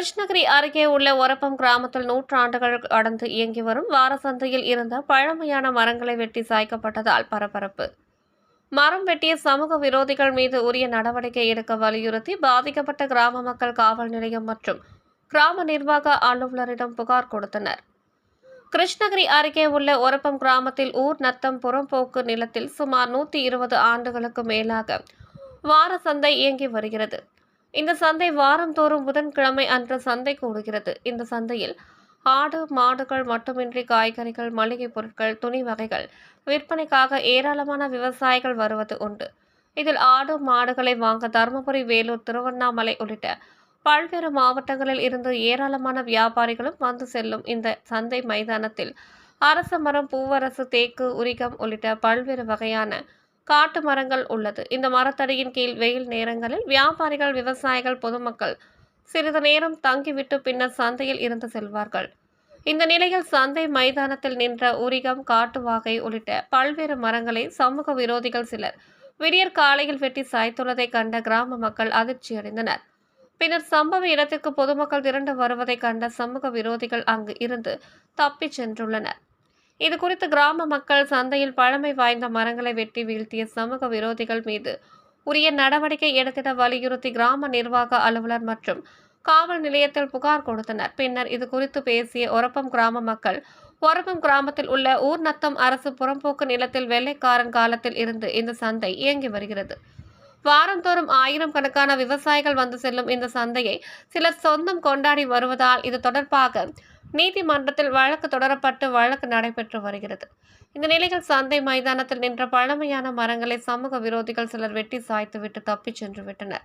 கிருஷ்ணகிரி அருகே உள்ள ஒரப்பம் கிராமத்தில் நூற்றாண்டுகள் கடந்து இயங்கி வரும் வாரசந்தையில் இருந்த பழமையான மரங்களை வெட்டி சாய்க்கப்பட்டதால் பரபரப்பு. மரம் வெட்டிய சமூக விரோதிகள் மீது உரிய நடவடிக்கை எடுக்க வலியுறுத்தி பாதிக்கப்பட்ட கிராம மக்கள் காவல் நிலையம் மற்றும் கிராம நிர்வாக அலுவலரிடம் புகார் கொடுத்தனர். கிருஷ்ணகிரி அருகே உள்ள ஒரப்பம் கிராமத்தில் ஊர் நத்தம் புறம்போக்கு நிலத்தில் சுமார் நூற்றி இருபது ஆண்டுகளுக்கு மேலாக வார சந்தை இயங்கி வருகிறது. இந்த சந்தை வாரந்தோறும் புதன்கிழமை அன்று சந்தை கூடுகிறது. இந்த சந்தையில் ஆடு மாடுகள் மட்டுமின்றி காய்கறிகள் மளிகை பொருட்கள் துணி வகைகள் விற்பனைக்காக ஏராளமான விவசாயிகள் வருவது உண்டு. இதில் ஆடு மாடுகளை வாங்க தருமபுரி வேலூர் திருவண்ணாமலை உள்ளிட்ட பல்வேறு மாவட்டங்களில் இருந்து ஏராளமான வியாபாரிகளும் வந்து செல்லும் இந்த சந்தை மைதானத்தில் அரச மரம் பூவரசு தேக்கு உரிகம் உள்ளிட்ட பல்வேறு வகையான காட்டு மரங்கள் உள்ளது. இந்த மரத்தடியின் கீழ் வெயில் நேரங்களில் வியாபாரிகள் விவசாயிகள் பொதுமக்கள் சிறிது நேரம் தங்கிவிட்டு பின்னர் சந்தையில் இருந்து செல்வார்கள். இந்த நிலையில் சந்தை மைதானத்தில் நின்ற உரிகம் காட்டு வாகை உள்ளிட்ட பல்வேறு மரங்களை சமூக விரோதிகள் சிலர் விடியற் காலையில் வெட்டி சாய்த்துள்ளதை கண்ட கிராம மக்கள் அதிர்ச்சியடைந்தனர் பின்னர் சம்பவ இடத்திற்கு பொதுமக்கள் திரண்டு வருவதை கண்ட சமூக விரோதிகள் அங்கு இருந்து தப்பிச் சென்றுள்ளனர். இது குறித்து கிராம மக்கள் சந்தையில் பழமை வாய்ந்த மரங்களை வெட்டி வீழ்த்திய சமூக விரோதிகள் மீது உரிய நடவடிக்கை எடுத்திட வலியுறுத்தி கிராம நிர்வாக அலுவலர் மற்றும் காவல் நிலையத்தில் புகார் கொடுத்தனர். பின்னர் இது குறித்து பேசிய ஒரப்பம் கிராம மக்கள் ஒரப்பம் கிராமத்தில் உள்ள ஊர் நத்தம் அரசு புறம்போக்கு நிலத்தில் வெள்ளைக்காரன் காலத்தில் இருந்து இந்த சந்தை இயங்கி வருகிறது. வாரந்தோறும் ஆயிரம் கணக்கான விவசாயிகள் வந்து செல்லும் இந்த சந்தையை சிலர் சொந்தம் கொண்டாடி வருவதால் இது தொடர்பாக நீதிமன்றத்தில் வழக்கு தொடரப்பட்டு வழக்கு நடைபெற்று வருகிறது. இந்த நிலையில் சந்தை மைதானத்தில் நின்ற பழமையான மரங்களை சமூக விரோதிகள் சிலர் வெட்டி சாய்த்துவிட்டு தப்பிச் சென்று விட்டனர்.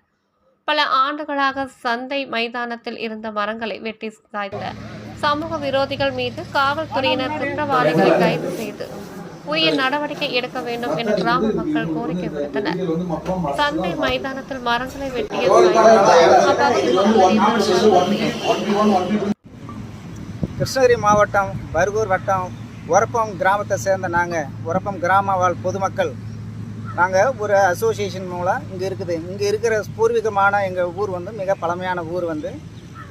பல ஆண்டுகளாக சந்தை மைதானத்தில் இருந்த மரங்களை வெட்டி சாய்த்த சமூக விரோதிகள் மீது காவல்துறையினர் குற்றவாளிகளை கைது செய்து உரிய நடவடிக்கை எடுக்க வேண்டும் என கிராம மக்கள் கோரிக்கை விடுத்தனர். சந்தை மைதானத்தில் மரங்களை வெட்டிய கிருஷ்ணகிரி மாவட்டம் பர்கூர் வட்டம் உரப்பம் கிராமத்தை சேர்ந்த நாங்கள் உரப்பம் கிராம வாழ் பொதுமக்கள். நாங்கள் ஒரு அசோசியேஷன் மூலம் இங்கே இருக்குது. இங்கே இருக்கிற பூர்வீகமான எங்கள் ஊர் வந்து மிக பழமையான ஊர் வந்து.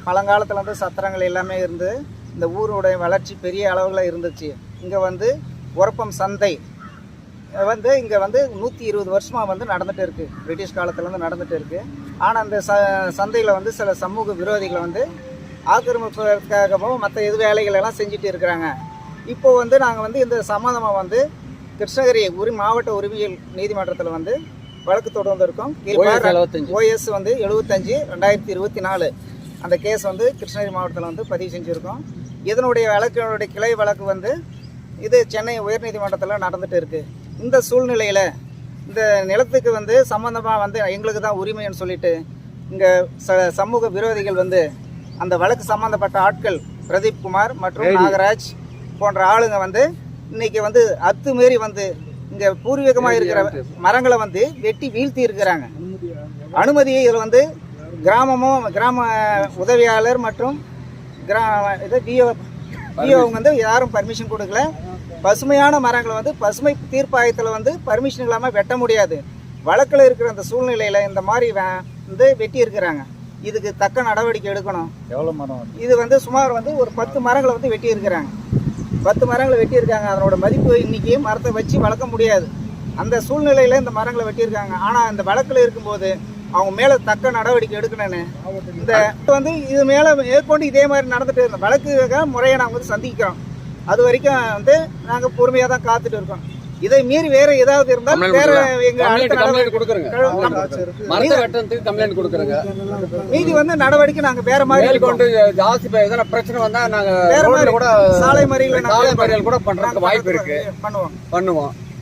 பழங்காலத்தில் வந்து சத்திரங்கள் எல்லாமே இருந்து இந்த ஊருடைய வளர்ச்சி பெரிய அளவில் இருந்துச்சு. இங்கே வந்து உரப்பம் சந்தை வந்து இங்கே வந்து நூற்றி இருபது வருஷமாக வந்து நடந்துகிட்டு இருக்குது பிரிட்டிஷ் காலத்துலேருந்து நடந்துகிட்டு இருக்குது ஆனால் அந்த ச சந்தையில் வந்து சில சமூக விரோதிகளை வந்து ஆக்கிரமிப்பதற்காகவும் மற்ற எது வேலைகள் எல்லாம் செஞ்சுட்டு இருக்கிறாங்க. இப்போ வந்து நாங்கள் வந்து இந்த சம்மந்தமாக வந்து கிருஷ்ணகிரி உரி மாவட்ட உரிமையல் நீதிமன்றத்தில் வந்து வழக்கு தொடர்ந்து இருக்கோம். ஓஎஸ் வந்து எழுபத்தஞ்சு ரெண்டாயிரத்தி இருபத்தி நாலு அந்த கேஸ் வந்து கிருஷ்ணகிரி மாவட்டத்தில் வந்து பதிவு செஞ்சுருக்கோம். இதனுடைய வழக்கினுடைய கிளை வழக்கு வந்து இது சென்னை உயர்நீதிமன்றத்தில் நடந்துட்டு இருக்கு. இந்த சூழ்நிலையில் இந்த நிலத்துக்கு வந்து சம்மந்தமாக வந்து எங்களுக்கு தான் உரிமைன்னு சொல்லிட்டு இங்கே ச சமூக விரோதிகள் வந்து அந்த வழக்கு சம்பந்தப்பட்ட ஆட்கள் பிரதீப் குமார் மற்றும் நாகராஜ் போன்ற ஆளுங்க வந்து இன்னைக்கு வந்து அத்துமீறி வந்து இங்கே பூர்வீகமாக இருக்கிற மரங்களை வந்து வெட்டி வீழ்த்தி இருக்கிறாங்க. அனுமதியை இதில் வந்து கிராமமும் கிராம உதவியாளர் மற்றும் கிராம இது பிஓ பிஓ வந்து யாரும் பர்மிஷன் கொடுக்கல. பசுமையான மரங்களை வந்து பசுமை தீர்ப்பாயத்தில் வந்து பர்மிஷன் இல்லாமல் வெட்ட முடியாது. வழக்கில் இருக்கிற அந்த சூழ்நிலையில் இந்த மாதிரி வந்து வெட்டி இருக்கிறாங்க. இதுக்கு தக்க நடவடிக்கை எடுக்கணும். எவ்வளோ மரம் இது வந்து சுமார் வந்து ஒரு பத்து மரங்களை வந்து வெட்டி இருக்கிறாங்க பத்து மரங்களை வெட்டியிருக்காங்க. அதனோட மதிப்பு இன்னைக்கு மரத்தை வச்சு வளர்க்க முடியாது. அந்த சூழ்நிலையில் இந்த மரங்களை வெட்டியிருக்காங்க. ஆனால் இந்த வழக்கில் இருக்கும்போது அவங்க மேலே தக்க நடவடிக்கை எடுக்கணும்னு. இந்த வந்து இது மேலே மேற்கொண்டு இதே மாதிரி நடந்துட்டு இருந்த வழக்கு முறையை நாங்கள் வந்து சந்திக்கிறோம். அது வரைக்கும் வந்து நாங்கள் பொறுமையாக தான் காத்துட்டு இருக்கோம். இதை மீறி வேற ஏதாவது இருந்தால் வேற எங்க கம்ப்ளைண்ட் கொடுக்குறங்க. மரத்தை வெட்டுறதுக்கு கம்ப்ளைண்ட் கொடுக்குறங்க. மீதி வந்து நடவடிக்கை நாங்கள் வேற மாதிரி. மேற்கொண்டு ஜாஸ்தி எதனா பிரச்சனை வந்தா நாங்க வேற மாதிரி கூட சாலை மறியல சாலை மறியல் கூட பண்றதுக்கு வாய்ப்பு இருக்கு. பண்ணுவோம். பண்ணுவோம்.